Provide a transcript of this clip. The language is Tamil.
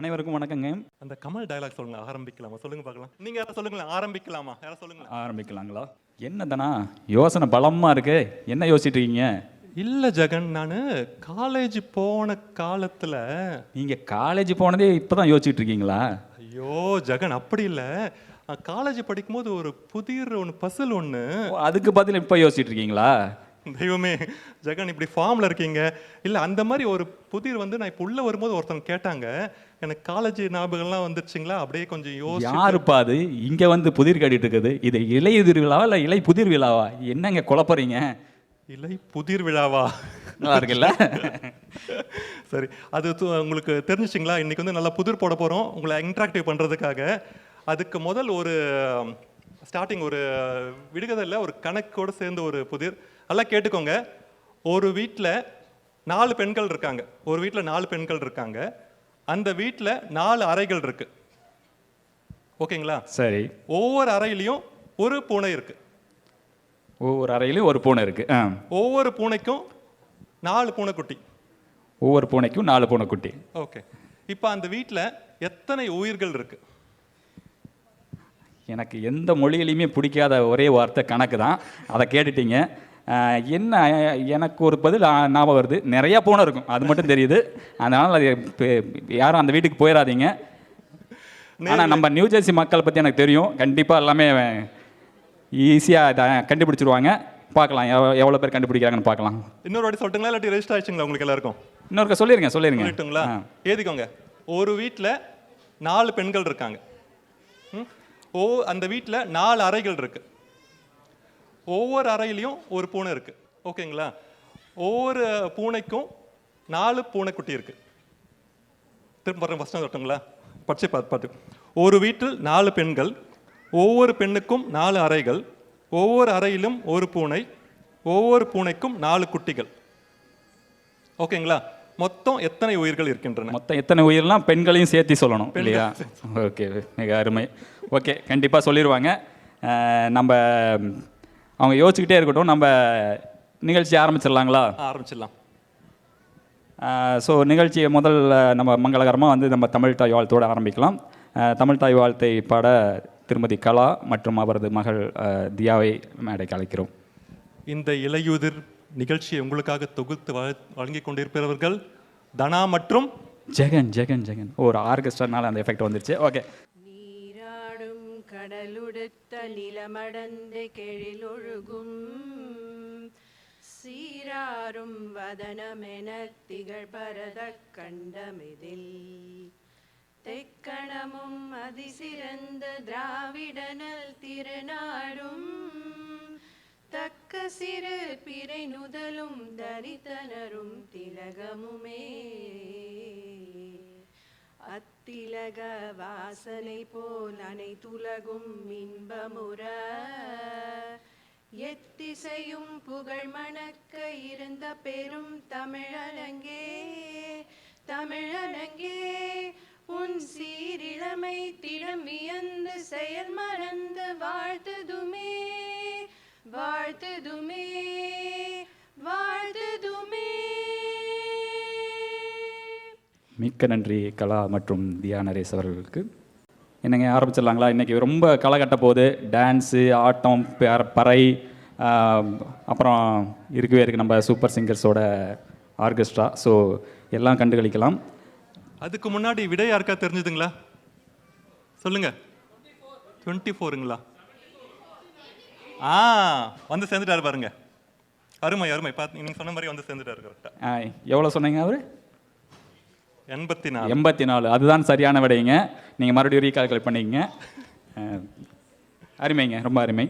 அனைவருக்கும் வணக்கங்க. அந்த கமல் டயலாக் சொல்லுங்க ஆரம்பிக்கலாமா? சொல்லுங்க பார்க்கலாம். நீங்க யாராவது சொல்லுங்களேன் ஆரம்பிக்கலாமா? யாராவது சொல்லுங்களேன்? ஆரம்பிக்கலாங்களா? என்னதானா யோசனை பலமாக இருக்கு. என்ன யோசிச்சுட்டு இருக்கீங்க? இல்ல ஜெகன் நான் காலேஜ் போன காலத்துல நீங்கள் காலேஜ் போனதே இப்போ தான் யோசிச்சுட்டு இருக்கீங்களா? ஐயோ ஜெகன் அப்படி இல்ல. காலேஜ் படிக்கும்போது ஒரு புதிர் ஒன்று பசில் ஒன்று ஓ, அதுக்கு பதில் இப்போ யோசிச்சுட்டு இருக்கீங்களா? தெய்வமே ஜெகன் இப்படி ஃபார்ம்ல இருக்கீங்க. இல்ல அந்த மாதிரி ஒரு புதிர் வந்து நான் இப்போ உள்ள வரும்போது ஒருத்தவங்க கேட்டாங்க. எனக்கு காலேஜ் ஞாபகம்லாம் வந்துருச்சுங்களா? அப்படியே கொஞ்சம் யோசி யாருப்பா அது? இங்கே வந்து புதிர் கட்டிட்டு இருக்குது. இது இலையுதிர் விழாவா இல்லை இலை புதிர் விழாவா? என்னங்க குழப்பறீங்க? இல்லை புதிர் விழாவா? நல்லா இருக்குல்ல? சரி அது உங்களுக்கு தெரிஞ்சிச்சிங்களா? இன்னைக்கு வந்து நல்லா புதிர் போட போகிறோம் உங்களை இன்ட்ராக்டிவ் பண்ணுறதுக்காக அதுக்கு முதல் ஒரு ஸ்டார்டிங் ஒரு விடுகதையில் ஒரு கணக்கோடு சேர்ந்து ஒரு புதிர். நல்லா கேட்டுக்கோங்க. ஒரு வீட்டில் நாலு பெண்கள் இருக்காங்க. ஒரு வீட்டில் நாலு பெண்கள் இருக்காங்க. அந்த வீட்டில் நாலு அறைகள் இருக்கு. ஓகேங்களா? சரி. ஒவ்வொரு அறையிலையும் ஒரு பூனை இருக்கு. ஒவ்வொரு அறையிலும் ஒரு பூனை இருக்கு. ஆ. ஒவ்வொரு பூனைக்கும் நாலு பூனைக்குட்டி. ஒவ்வொரு பூனைக்கும் நாலு பூனைக்குட்டி. ஓகே. இப்போ அந்த வீட்டில் எத்தனை உயிர்கள் இருக்கு? எனக்கு எந்த மொழியிலையுமே பிடிக்காத ஒரே வார்த்தை கணக்கு தான் அதை கேட்டுட்டீங்க. என்ன எனக்கு ஒரு பதில் ஞாபகம் வருது. நிறைய பூனை இருக்கும். அது மட்டும் தெரியுது. அதனால் அது யாரும் அந்த வீட்டுக்கு போயிடாதீங்க. ஆனால் நம்ம நியூ ஜெர்சி மக்கள் பற்றி எனக்கு தெரியும். கண்டிப்பாக எல்லாமே ஈஸியாக கண்டுபிடிச்சிருவாங்க. பார்க்கலாம். எவ்வளோ பேர் கண்டுபிடிக்கிறாங்கன்னு பார்க்கலாம். இன்னொரு வாட்டி சொல்லட்டுங்களா? இல்லாட்டி ரெஜிஸ்டர் ஆயிடுச்சுங்களா உங்களுக்கு எல்லாருக்கும்? இன்னொருக்க சொல்லிருங்க சொல்லிருங்க. சொல்லட்டுங்களா. ஏதிக்கோங்க ஒரு வீட்டில் நாலு பெண்கள் இருக்காங்க? ஓ அந்த வீட்டில் நாலு அறைகள் இருக்கு. ஒவ்வொரு அறையிலையும் ஒரு பூனை இருக்கு. ஓகேங்களா? ஒவ்வொரு பூனைக்கும் நாலு பூனைக்குட்டி இருக்கு. திரும்ப பாருங்க ஃபஸ்ட்டு வரட்டுங்களா படிச்சு பார்த்து பார்த்து ஒரு வீட்டில் நாலு பெண்கள் ஒவ்வொரு பெண்ணுக்கும் நாலு அறைகள் ஒவ்வொரு அறையிலும் ஒரு பூனை ஒவ்வொரு பூனைக்கும் நாலு குட்டிகள். ஓகேங்களா? மொத்தம் எத்தனை உயிர்கள் இருக்கின்றன? மொத்தம் எத்தனை உயிர்லாம் பெண்களையும் சேர்த்து சொல்லணும் இல்லையா? ஓகே மிக அருமை. ஓகே கண்டிப்பாக சொல்லிடுவாங்க நம்ம அவங்க யோசிச்சுக்கிட்டே இருக்கட்டும் நம்ம நிகழ்ச்சி ஆரம்பிச்சிடலாங்களா? ஆரம்பிச்சிடலாம். ஸோ நிகழ்ச்சியை முதல்ல நம்ம மங்களகரமாக வந்து நம்ம தமிழ் தாய் வாழ்த்தோடு ஆரம்பிக்கலாம். தமிழ் தாய் வாழ்த்தை பாட திருமதி கலா மற்றும் அவரது மகள் தியாவை மேடைக்கு அழைக்கிறோம். இந்த இலையுதிர் நிகழ்ச்சியை உங்களுக்காக தொகுத்து வழ- வழங்கிக் கொண்டிருப்பவர்கள் தனா மற்றும் ஜெகன் ஜெகன் ஜெகன். ஒரு ஆர்கெஸ்ட்ரானால அந்த எஃபெக்ட் வந்துருச்சு. ஓகே. கடலுடுத்த நிலமடந்து கெழிலொழுகும் சீராரும் வதனமென திகழ் பரத கண்டமிதில் தெக்கணமும் அதிசிறந்த திராவிடனல் திருநாடும் தக்க சிறு பிறை நுதலும் தரித்தனரும் திலகமுமே அத் திலக வாசனை போல் அனைத்துலகும் இன்பமுற. எத்திசையும் புகழ் மணக்க இருந்த பெரும் தமிழனங்கே தமிழனங்கே உன் சீரிழமை திடம் வியந்து செயல் மறந்து வாழ்த்துதுமே வாழ்த்துதுமே. மிக்க நன்றி கலா மற்றும் தியா நரேஷ் அவர்களுக்கு. என்னங்க ஆரம்பிச்சிடலாங்களா? இன்றைக்கி ரொம்ப களை கட்ட போகுது. டான்ஸு ஆட்டம் பற- அப்புறம் இருக்கவே இருக்குது நம்ம சூப்பர் சிங்கர்ஸோட ஆர்கெஸ்ட்ரா. ஸோ எல்லாம் கண்டுகளிக்கலாம். அதுக்கு முன்னாடி விடை யாருக்கா தெரிஞ்சுதுங்களா? சொல்லுங்க. டுவெண்ட்டி ஃபோருங்களா? ஆ வந்து சேர்ந்துட்டாரு பாருங்க. அருமை அருமை. பார்த்து நீங்க சொன்ன மாதிரி வந்து சேர்ந்துட்டாரு கரெக்டா எவ்வளோ சொன்னீங்க அவர்? எண்பத்தி நாலு எண்பத்தி நாலு அதுதான் சரியான விடைங்க. நீங்கள் மறுபடியும் ரீகால்குலேட் பண்ணிக்கங்க. அருமைங்க. ரொம்ப அருமை.